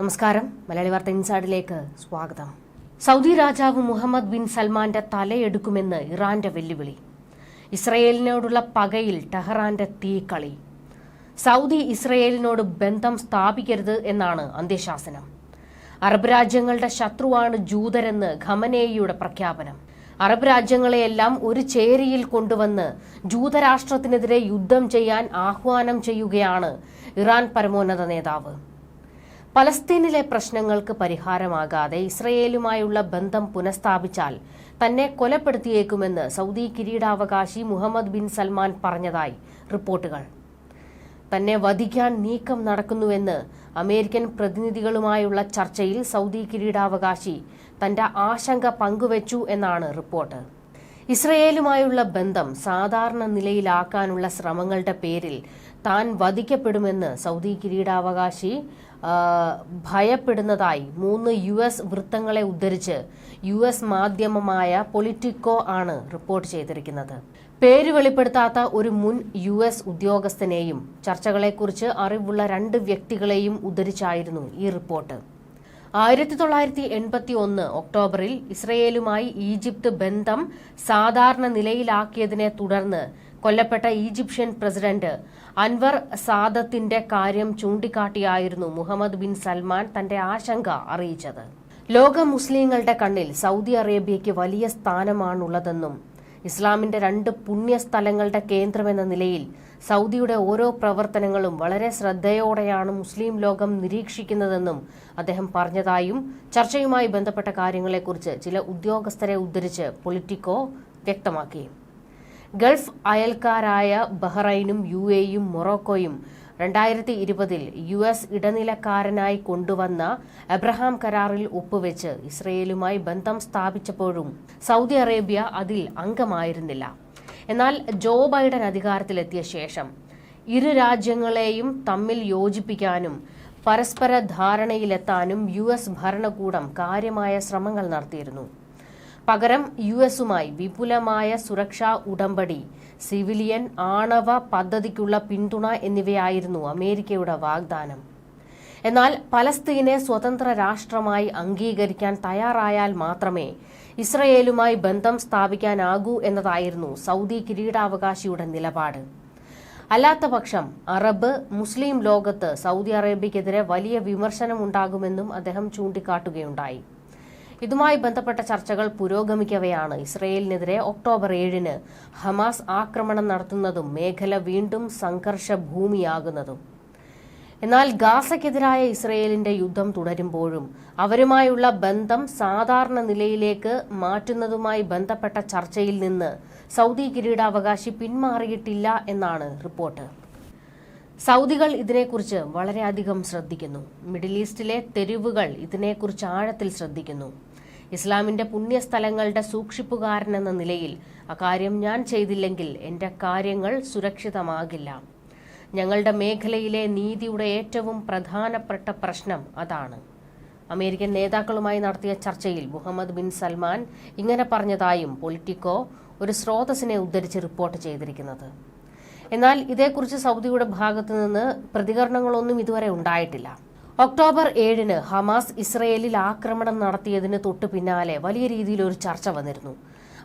നമസ്കാരം. മലയാളി വാർത്ത ഇൻസൈഡിലേക്ക് സ്വാഗതം. സൗദി രാജാവ് മുഹമ്മദ് ബിൻ സൽമാന്റെ തലയെടുക്കുമെന്ന് ഇറാന്റെ വെല്ലുവിളി. ഇസ്രയേലിനോടുള്ള പകയിൽ ടെഹ്റാന്റെ തീക്കളി. സൗദി ഇസ്രയേലിനോട് ബന്ധം സ്ഥാപിക്കരുത് എന്നാണ് അന്ത്യശാസനം. അറബ് രാജ്യങ്ങളുടെ ശത്രുവാണ് ജൂതരെന്ന് ഖമനേയിയുടെ പ്രഖ്യാപനം. അറബ് രാജ്യങ്ങളെയെല്ലാം ഒരു ചേരിയിൽ കൊണ്ടുവന്ന് ജൂതരാഷ്ട്രത്തിനെതിരെ യുദ്ധം ചെയ്യാൻ ആഹ്വാനം ചെയ്യുകയാണ് ഇറാൻ പരമോന്നത നേതാവ്. പലസ്തീനിലെ പ്രശ്നങ്ങൾക്ക് പരിഹാരമാകാതെ ഇസ്രയേലുമായുള്ള ബന്ധം പുനഃസ്ഥാപിച്ചാൽ തന്നെ കൊലപ്പെടുത്തിയേക്കുമെന്ന് സൗദി കിരീടാവകാശി മുഹമ്മദ് ബിൻ സൽമാൻ പറഞ്ഞതായി റിപ്പോർട്ടുകൾ. തന്നെ വധിക്കാൻ നീക്കം നടക്കുന്നുവെന്ന് അമേരിക്കൻ പ്രതിനിധികളുമായുള്ള ചർച്ചയിൽ സൗദി കിരീടാവകാശി തന്റെ ആശങ്ക പങ്കുവച്ചു എന്നാണ് റിപ്പോർട്ട്. ഇസ്രയേലുമായുള്ള ബന്ധം സാധാരണ നിലയിലാക്കാനുള്ള ശ്രമങ്ങളുടെ പേരിൽ താൻ വധിക്കപ്പെടുമെന്ന് സൗദി കിരീടാവകാശി ഭയപ്പെടുന്നതായി മൂന്ന് യു എസ് വൃത്തങ്ങളെ ഉദ്ധരിച്ച് യു എസ് മാധ്യമമായ പൊളിറ്റിക്കോ ആണ് റിപ്പോർട്ട് ചെയ്തിരിക്കുന്നത്. പേര് വെളിപ്പെടുത്താത്ത ഒരു മുൻ യു എസ് ഉദ്യോഗസ്ഥനെയും ചർച്ചകളെക്കുറിച്ച് അറിവുള്ള രണ്ട് വ്യക്തികളെയും ഉദ്ധരിച്ചായിരുന്നു ഈ റിപ്പോർട്ട്. ആയിരത്തി തൊള്ളായിരത്തി എൺപത്തി ഒന്ന് ഒക്ടോബറിൽ ഇസ്രയേലുമായി ഈജിപ്ത് ബന്ധം സാധാരണ നിലയിലാക്കിയതിനെ തുടർന്ന് കൊല്ലപ്പെട്ട ഈജിപ്ഷ്യൻ പ്രസിഡന്റ് അൻവർ സാദത്തിന്റെ കാര്യം ചൂണ്ടിക്കാട്ടിയായിരുന്നു മുഹമ്മദ് ബിൻ സൽമാൻ തന്റെ ആശങ്ക അറിയിച്ചത്. ലോക മുസ്ലിങ്ങളുടെ കണ്ണിൽ സൗദി അറേബ്യയ്ക്ക് വലിയ സ്ഥാനമാണുള്ളതെന്നും ഇസ്ലാമിന്റെ രണ്ട് പുണ്യ സ്ഥലങ്ങളുടെ കേന്ദ്രമെന്ന നിലയിൽ സൗദിയുടെ ഓരോ പ്രവർത്തനങ്ങളും വളരെ ശ്രദ്ധയോടെയാണ് മുസ്ലിം ലോകം നിരീക്ഷിക്കുന്നതെന്നും അദ്ദേഹം പറഞ്ഞതായും ചർച്ചയുമായി ബന്ധപ്പെട്ട കാര്യങ്ങളെക്കുറിച്ച് ചില ഉദ്യോഗസ്ഥരെ ഉദ്ധരിച്ച് പൊളിറ്റിക്കോ വ്യക്തമാക്കി. ഗൾഫ് അയൽക്കാരായ ബഹ്റൈനും യു എയും മൊറോക്കോയും രണ്ടായിരത്തി ഇരുപതിൽ യു എസ് ഇടനിലക്കാരനായി കൊണ്ടുവന്ന എബ്രഹാം കരാറിൽ ഒപ്പുവെച്ച് ഇസ്രയേലുമായി ബന്ധം സ്ഥാപിച്ചപ്പോഴും സൗദി അറേബ്യ അതിൽ അംഗമായിരുന്നില്ല. എന്നാൽ ജോ ബൈഡൻ അധികാരത്തിലെത്തിയ ശേഷം ഇരു രാജ്യങ്ങളെയും തമ്മിൽ യോജിപ്പിക്കാനും പരസ്പര ധാരണയിലെത്താനും യു എസ് ഭരണകൂടം കാര്യമായ ശ്രമങ്ങൾ നടത്തിയിരുന്നു. പകരം യു എസുമായി വിപുലമായ സുരക്ഷാ ഉടമ്പടി സിവിലിയൻ ആണവ പദ്ധതിക്കുള്ള പിന്തുണ എന്നിവയായിരുന്നു അമേരിക്കയുടെ വാഗ്ദാനം. എന്നാൽ പലസ്തീനെ സ്വതന്ത്ര രാഷ്ട്രമായി അംഗീകരിക്കാൻ തയ്യാറായാൽ മാത്രമേ ഇസ്രയേലുമായി ബന്ധം സ്ഥാപിക്കാനാകൂ എന്നതായിരുന്നു സൗദി കിരീടാവകാശിയുടെ നിലപാട്. അല്ലാത്തപക്ഷം അറബ് മുസ്ലിം ലോകത്ത് സൗദി അറേബ്യക്കെതിരെ വലിയ വിമർശനമുണ്ടാകുമെന്നും അദ്ദേഹം ചൂണ്ടിക്കാട്ടുകയുണ്ടായി. ഇതുമായി ബന്ധപ്പെട്ട ചർച്ചകൾ പുരോഗമിക്കവെയാണ്. ഇസ്രയേലിനെതിരെ ഒക്ടോബർ ഏഴിന് ഹമാസ് ആക്രമണം നടത്തുന്നതും മേഖല വീണ്ടും സംഘർഷ ഭൂമിയാകുന്നതും എന്നാൽ ഗാസയ്ക്കെതിരായ ഇസ്രയേലിന്റെ യുദ്ധം തുടരുമ്പോഴും അവരുമായുള്ള ബന്ധം സാധാരണ നിലയിലേക്ക് മാറ്റുന്നതുമായി ബന്ധപ്പെട്ട ചർച്ചയിൽ നിന്ന് സൗദി കിരീടാവകാശി പിന്മാറിയിട്ടില്ല എന്നാണ് റിപ്പോർട്ട്. സൗദികൾ ഇതിനെക്കുറിച്ച് വളരെയധികം ശ്രദ്ധിക്കുന്നു. മിഡിൽ ഈസ്റ്റിലെ തെരുവുകൾ ഇതിനെക്കുറിച്ച് ആഴത്തിൽ ശ്രദ്ധിക്കുന്നു. ഇസ്ലാമിന്റെ പുണ്യസ്ഥലങ്ങളുടെ സൂക്ഷിപ്പുകാരൻ എന്ന നിലയിൽ അക്കാര്യം ഞാൻ ചെയ്തില്ലെങ്കിൽ എന്റെ കാര്യങ്ങൾ സുരക്ഷിതമാകില്ല. ഞങ്ങളുടെ മേഖലയിലെ നീതിയുടെ ഏറ്റവും പ്രധാനപ്പെട്ട പ്രശ്നം അതാണ്. അമേരിക്കൻ നേതാക്കളുമായി നടത്തിയ ചർച്ചയിൽ മുഹമ്മദ് ബിൻ സൽമാൻ ഇങ്ങനെ പറഞ്ഞതായും പൊളിറ്റിക്കോ ഒരു സ്രോതസ്സിനെ ഉദ്ധരിച്ച് റിപ്പോർട്ട് ചെയ്തിരിക്കുന്നത്. എന്നാൽ ഇതേക്കുറിച്ച് സൗദിയുടെ ഭാഗത്തു നിന്ന് പ്രതികരണങ്ങളൊന്നും ഇതുവരെ ഉണ്ടായിട്ടില്ല. ഒക്ടോബർ ഏഴിന് ഹമാസ് ഇസ്രയേലിൽ ആക്രമണം നടത്തിയതിന് തൊട്ടു പിന്നാലെ വലിയ രീതിയിൽ ഒരു ചർച്ച വന്നിരുന്നു.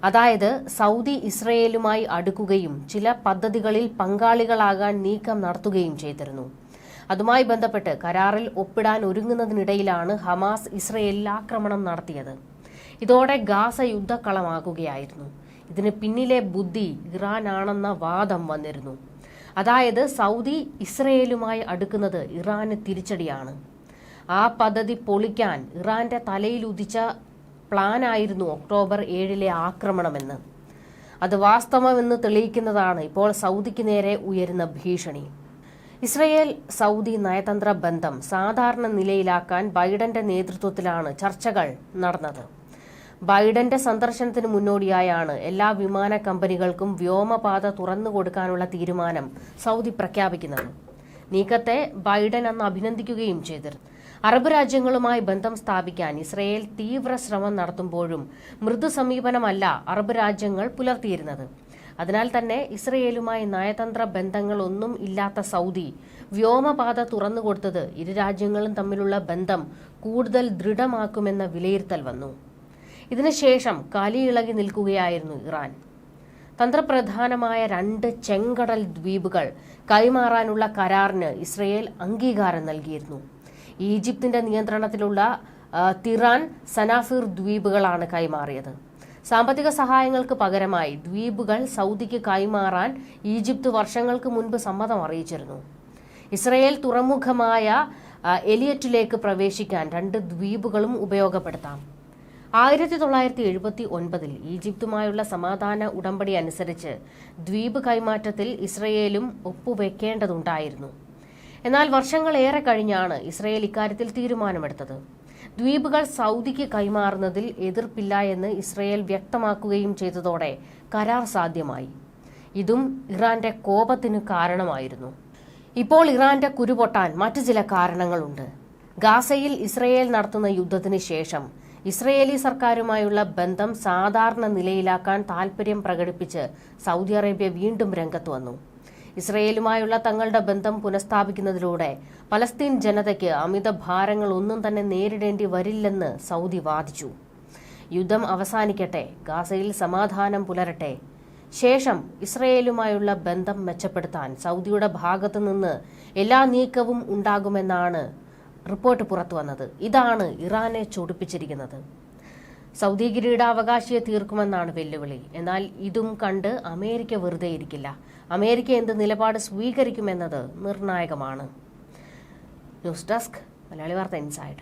അതായത് സൗദി ഇസ്രയേലുമായി അടുക്കുകയും ചില പദ്ധതികളിൽ പങ്കാളികളാകാൻ നീക്കം നടത്തുകയും ചെയ്തിരുന്നു. അതുമായി ബന്ധപ്പെട്ട് കരാറിൽ ഒപ്പിടാൻ ഒരുങ്ങുന്നതിനിടയിലാണ് ഹമാസ് ഇസ്രയേലിൽ ആക്രമണം നടത്തിയത്. ഇതോടെ ഗാസ യുദ്ധക്കളമാകുകയായിരുന്നു. ഇതിന് പിന്നിലെ ബുദ്ധി ഇറാനാണെന്ന വാദം വന്നിരുന്നു. അതായത് സൗദി ഇസ്രയേലുമായി അടുക്കുന്നത് ഇറാന് തിരിച്ചടിയാണ്. ആ പദ്ധതി പൊളിക്കാൻ ഇറാന്റെ തലയിൽ ഉദിച്ച പ്ലാനായിരുന്നു ഒക്ടോബർ ഏഴിലെ ആക്രമണമെന്ന്. അത് വാസ്തവമെന്ന് തെളിയിക്കുന്നതാണ് ഇപ്പോൾ സൗദിക്ക് നേരെ ഉയരുന്ന ഭീഷണി. ഇസ്രയേൽ സൗദി നയതന്ത്ര ബന്ധം സാധാരണ നിലയിലാക്കാൻ ബൈഡന്റെ നേതൃത്വത്തിലാണ് ചർച്ചകൾ നടന്നത്. ബൈഡന്റെ സന്ദർശനത്തിന് മുന്നോടിയായാണ് എല്ലാ വിമാന കമ്പനികൾക്കും വ്യോമപാത തുറന്നു കൊടുക്കാനുള്ള തീരുമാനം സൗദി പ്രഖ്യാപിക്കുന്നത്. നീക്കത്തെ ബൈഡൻ അന്ന് അഭിനന്ദിക്കുകയും ചെയ്തിരുന്നു. അറബ് രാജ്യങ്ങളുമായി ബന്ധം സ്ഥാപിക്കാൻ ഇസ്രയേൽ തീവ്ര ശ്രമം നടത്തുമ്പോഴും മൃദു സമീപനമല്ല അറബ് രാജ്യങ്ങൾ പുലർത്തിയിരുന്നത്. അതിനാൽ തന്നെ ഇസ്രയേലുമായി നയതന്ത്ര ബന്ധങ്ങളൊന്നും ഇല്ലാത്ത സൗദി വ്യോമപാത തുറന്നുകൊടുത്തത് ഇരു രാജ്യങ്ങളും തമ്മിലുള്ള ബന്ധം കൂടുതൽ ദൃഢമാക്കുമെന്ന വിലയിരുത്തൽ വന്നു. ഇതിനുശേഷം കലിയിളകി നിൽക്കുകയായിരുന്നു ഇറാൻ. തന്ത്രപ്രധാനമായ രണ്ട് ചെങ്കടൽ ദ്വീപുകൾ കൈമാറാനുള്ള കരാറിന് ഇസ്രയേൽ അംഗീകാരം നൽകിയിരുന്നു. ഈജിപ്തിന്റെ നിയന്ത്രണത്തിലുള്ള തിറാൻ സനാഫിർ ദ്വീപുകളാണ് കൈമാറിയത്. സാമ്പത്തിക സഹായങ്ങൾക്ക് പകരമായി ദ്വീപുകൾ സൗദിക്ക് കൈമാറാൻ ഈജിപ്ത് വർഷങ്ങൾക്ക് മുൻപ് സമ്മതം അറിയിച്ചിരുന്നു. ഇസ്രയേൽ തുറമുഖമായ എലിയറ്റിലേക്ക് പ്രവേശിക്കാൻ രണ്ട് ദ്വീപുകളും ഉപയോഗപ്പെടുത്താം. ആയിരത്തി തൊള്ളായിരത്തി എഴുപത്തി ഒൻപതിൽ ഈജിപ്തുമായുള്ള സമാധാന ഉടമ്പടി അനുസരിച്ച് ദ്വീപ് കൈമാറ്റത്തിൽ ഇസ്രയേലും ഒപ്പുവെക്കേണ്ടതുണ്ടായിരുന്നു. എന്നാൽ വർഷങ്ങളേറെ കഴിഞ്ഞാണ് ഇസ്രയേൽ ഇക്കാര്യത്തിൽ തീരുമാനമെടുത്തത്. ദ്വീപുകൾ സൗദിക്ക് കൈമാറുന്നതിൽ എതിർപ്പില്ല എന്ന് ഇസ്രയേൽ വ്യക്തമാക്കുകയും ചെയ്തതോടെ കരാർ സാധ്യമായി. ഇതും ഇറാന്റെ കോപത്തിന് കാരണമായിരുന്നു. ഇപ്പോൾ ഇറാന്റെ കുരുപൊട്ടാൻ മറ്റു ചില കാരണങ്ങളുണ്ട്. ഗാസയിൽ ഇസ്രയേൽ നടത്തുന്ന യുദ്ധത്തിന് ശേഷം ഇസ്രയേലി സർക്കാരുമായുള്ള ബന്ധം സാധാരണ നിലയിലാക്കാൻ താൽപര്യം പ്രകടിപ്പിച്ച് സൗദി അറേബ്യ വീണ്ടും രംഗത്ത് വന്നു. ഇസ്രയേലുമായുള്ള തങ്ങളുടെ ബന്ധം പുനഃസ്ഥാപിക്കുന്നതിലൂടെ പലസ്തീൻ ജനതയ്ക്ക് അമിത ഭാരങ്ങൾ ഒന്നും തന്നെ നേരിടേണ്ടി വരില്ലെന്ന് സൗദി വാദിച്ചു. യുദ്ധം അവസാനിക്കട്ടെ ഗാസയിൽ സമാധാനം പുലരട്ടെ. ശേഷം ഇസ്രയേലുമായുള്ള ബന്ധം മെച്ചപ്പെടുത്താൻ സൗദിയുടെ ഭാഗത്തുനിന്ന് എല്ലാ നീക്കവും ഉണ്ടാകുമെന്നാണ് റിപ്പോർട്ട് പുറത്തു വന്നത്. ഇതാണ് ഇറാനെ ചൊടിപ്പിച്ചിരിക്കുന്നത്. സൗദി കിരീടാവകാശിയെ തീർക്കുമെന്നാണ് വെല്ലുവിളി. എന്നാൽ ഇതും കണ്ട് അമേരിക്ക വെറുതെ ഇരിക്കില്ല. അമേരിക്ക എന്ത് നിലപാട് സ്വീകരിക്കുമെന്നത് നിർണായകമാണ്. ന്യൂസ് ഡെസ്ക് മലയാളി വാർത്ത ഇൻസൈഡ്.